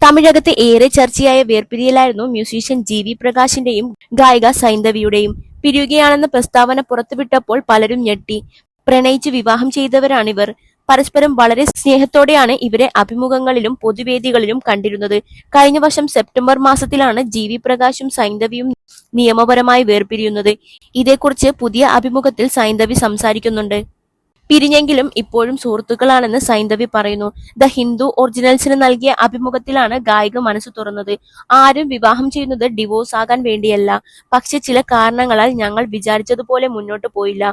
തമിഴകത്ത് ഏറെ ചർച്ചയായ വേർപിരിയലായിരുന്നു മ്യൂസീഷ്യൻ ജി വി പ്രകാശിന്റെയും ഗായിക സൈന്ധവിയുടെയും പിരിയുകയാണെന്ന പ്രസ്താവന പുറത്തുവിട്ടപ്പോൾ പലരും ഞെട്ടി. പ്രണയിച്ച് വിവാഹം ചെയ്തവരാണിവർ. പരസ്പരം വളരെ സ്നേഹത്തോടെയാണ് ഇവരെ അഭിമുഖങ്ങളിലും പൊതുവേദികളിലും കണ്ടിരുന്നത്. കഴിഞ്ഞ വർഷം സെപ്റ്റംബർ മാസത്തിലാണ് ജി വി പ്രകാശും സൈന്ധവിയും നിയമപരമായി വേർപിരിയുന്നത്. ഇതേക്കുറിച്ച് പുതിയ അഭിമുഖത്തിൽ സൈന്ധവി സംസാരിക്കുന്നുണ്ട്. പിരിഞ്ഞെങ്കിലും ഇപ്പോഴും സുഹൃത്തുക്കളാണെന്ന് സൈന്ധവി പറയുന്നു. ദ ഹിന്ദു ഒറിജിനൽസിന് നൽകിയ അഭിമുഖത്തിലാണ് ഗായിക മനസ്സ് തുറന്നത്. ആരും വിവാഹം ചെയ്യുന്നത് ഡിവോഴ്സ് ആകാൻ വേണ്ടിയല്ല. പക്ഷെ ചില കാരണങ്ങളാൽ ഞങ്ങൾ വിചാരിച്ചതുപോലെ മുന്നോട്ട് പോയില്ല.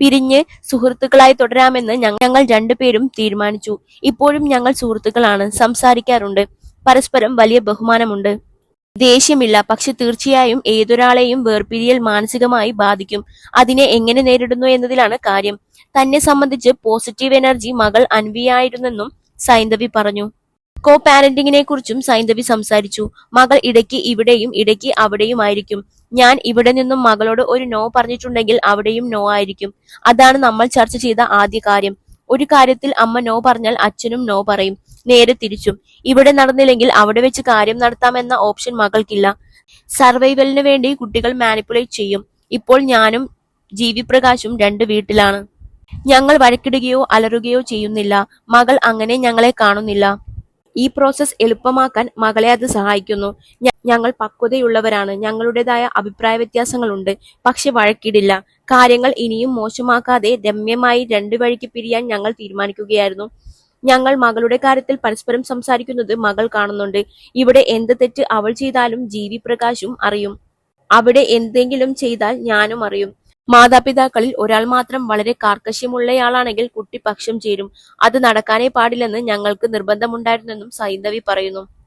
പിരിഞ്ഞ് സുഹൃത്തുക്കളായി തുടരാമെന്ന് ഞങ്ങൾ രണ്ടുപേരും തീരുമാനിച്ചു. ഇപ്പോഴും ഞങ്ങൾ സുഹൃത്തുക്കളാണ്. സംസാരിക്കാറുണ്ട്. പരസ്പരം വലിയ ബഹുമാനമുണ്ട്. ദേഷ്യമില്ല. പക്ഷെ തീർച്ചയായും ഏതൊരാളെയും വേർപിരിയൽ മാനസികമായി ബാധിക്കും. അതിനെ എങ്ങനെ നേരിടുന്നു എന്നതിലാണ് കാര്യം. തന്നെ സംബന്ധിച്ച് പോസിറ്റീവ് എനർജി മകൾ അൻവിയായിരുന്നെന്നും സൈന്ധവി പറഞ്ഞു. കോ പാരന്റിങ്ങിനെ കുറിച്ചും സൈന്ദവി സംസാരിച്ചു. മകൾ ഇടയ്ക്ക് ഇവിടെയും ഇടയ്ക്ക് അവിടെയും ആയിരിക്കും. ഞാൻ ഇവിടെ നിന്നും മകളോട് ഒരു നോ പറഞ്ഞിട്ടുണ്ടെങ്കിൽ അവിടെയും നോ ആയിരിക്കും. അതാണ് നമ്മൾ ചർച്ച ചെയ്ത ആദ്യ കാര്യം. ഒരു കാര്യത്തിൽ അമ്മ നോ പറഞ്ഞാൽ അച്ഛനും നോ പറയും. നേരെ തിരിച്ചും. ഇവിടെ നടന്നില്ലെങ്കിൽ അവിടെ വെച്ച് കാര്യം നടത്താമെന്ന ഓപ്ഷൻ മകൾക്കില്ല. സർവൈവലിന് വേണ്ടി കുട്ടികൾ മാനിപ്പുലേറ്റ് ചെയ്യും. ഇപ്പോൾ ഞാനും ജി പ്രകാശും രണ്ട് വീട്ടിലാണ്. ഞങ്ങൾ വഴക്കിടുകയോ അലറുകയോ ചെയ്യുന്നില്ല. മകൾ അങ്ങനെ ഞങ്ങളെ കാണുന്നില്ല. ഈ പ്രോസസ് എളുപ്പമാക്കാൻ മകളെ അത് സഹായിക്കുന്നു. ഞങ്ങൾ പക്വതയുള്ളവരാണ്. ഞങ്ങളുടേതായ അഭിപ്രായ വ്യത്യാസങ്ങളുണ്ട്. പക്ഷെ വഴക്കിടില്ല. കാര്യങ്ങൾ ഇനിയും മോശമാക്കാതെ രമ്യമായി രണ്ടു വഴിക്ക് പിരിയാൻ ഞങ്ങൾ തീരുമാനിക്കുകയായിരുന്നു. ഞങ്ങൾ മകളുടെ കാര്യത്തിൽ പരസ്പരം സംസാരിക്കുന്നത് മകൾ കാണുന്നുണ്ട്. ഇവിടെ എന്ത് തെറ്റ് അവൾ ചെയ്താലും ജി വി പ്രകാശും അറിയും. അവിടെ എന്തെങ്കിലും ചെയ്താൽ ഞാനും അറിയും. മാതാപിതാക്കളിൽ ഒരാൾ മാത്രം വളരെ കാർക്കശ്യമുള്ളയാളാണെങ്കിൽ കുട്ടി പക്ഷം ചേരും. അത് നടക്കാനേ പാടില്ലെന്ന് ഞങ്ങൾക്ക് നിർബന്ധമുണ്ടായിരുന്നെന്നും സൈന്ദവി പറയുന്നു.